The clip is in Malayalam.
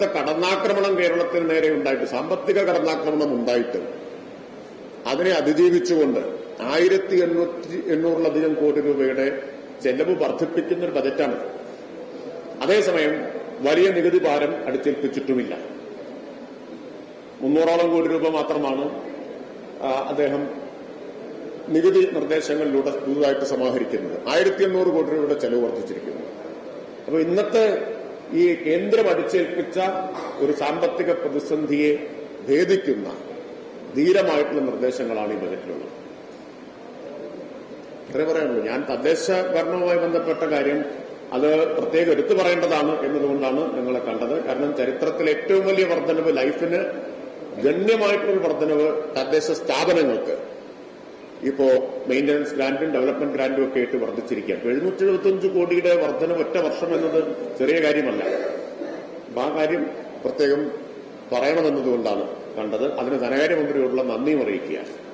കടന്നാക്രമണം കേരളത്തിന് നേരെ ഉണ്ടായിട്ട് സാമ്പത്തിക കടന്നാക്രമണം ഉണ്ടായിട്ട് അതിനെ അതിജീവിച്ചുകൊണ്ട് ആയിരത്തി എണ്ണൂറ്റി എണ്ണൂറിലധികം കോടി രൂപയുടെ ചെലവ് വർദ്ധിപ്പിക്കുന്ന ഒരു ബജറ്റാണ് അതേസമയം വലിയ നികുതി ഭാരം അടിച്ചേൽപ്പിച്ചിട്ടുമില്ല. മുന്നൂറോളം കോടി രൂപ മാത്രമാണ് അദ്ദേഹം നികുതി നിർദ്ദേശങ്ങളിലൂടെ പുതുതായിട്ട് സമാഹരിക്കുന്നത്. ആയിരത്തി എണ്ണൂറ് കോടി രൂപയുടെ ചെലവ് വർദ്ധിച്ചിരിക്കുന്നു. അപ്പോൾ ഇന്നത്തെ ഈ കേന്ദ്രം അടിച്ചേൽപ്പിച്ച ഒരു സാമ്പത്തിക പ്രതിസന്ധിയെ ഭേദിക്കുന്ന ധീരമായിട്ടുള്ള നിർദ്ദേശങ്ങളാണ് ഈ ബജറ്റിലുള്ളത്. അത്രേ പറയാനുള്ളൂ. ഞാൻ തദ്ദേശ ഭരണവുമായി ബന്ധപ്പെട്ട കാര്യം അത് പ്രത്യേകം എടുത്തു പറയേണ്ടതാണ് എന്നതുകൊണ്ടാണ് നിങ്ങളെ കണ്ടത്. കാരണം ചരിത്രത്തിൽ ഏറ്റവും വലിയ വർധനവ് ലൈഫിന് ഗണ്യമായിട്ടുള്ളൊരു വർധനവ് തദ്ദേശ സ്ഥാപനങ്ങൾക്ക് ഇപ്പോ മെയിന്റനൻസ് ഗ്രാന്റും ഡെവലപ്മെന്റ് ഗ്രാന്റും ഒക്കെ ആയിട്ട് വർദ്ധിച്ചിരിക്കുകയാണ്. എഴുന്നൂറ്റി എഴുപത്തിയഞ്ച് കോടിയുടെ വർധന ഒറ്റ വർഷം എന്നത് ചെറിയ കാര്യമല്ല. അപ്പൊ ആ കാര്യം പ്രത്യേകം പറയണമെന്നതുകൊണ്ടാണ് കണ്ടത്. അതിന് ധനകാര്യമന്ത്രിയോടുള്ള നന്ദിയും അറിയിക്കുകയാണ്.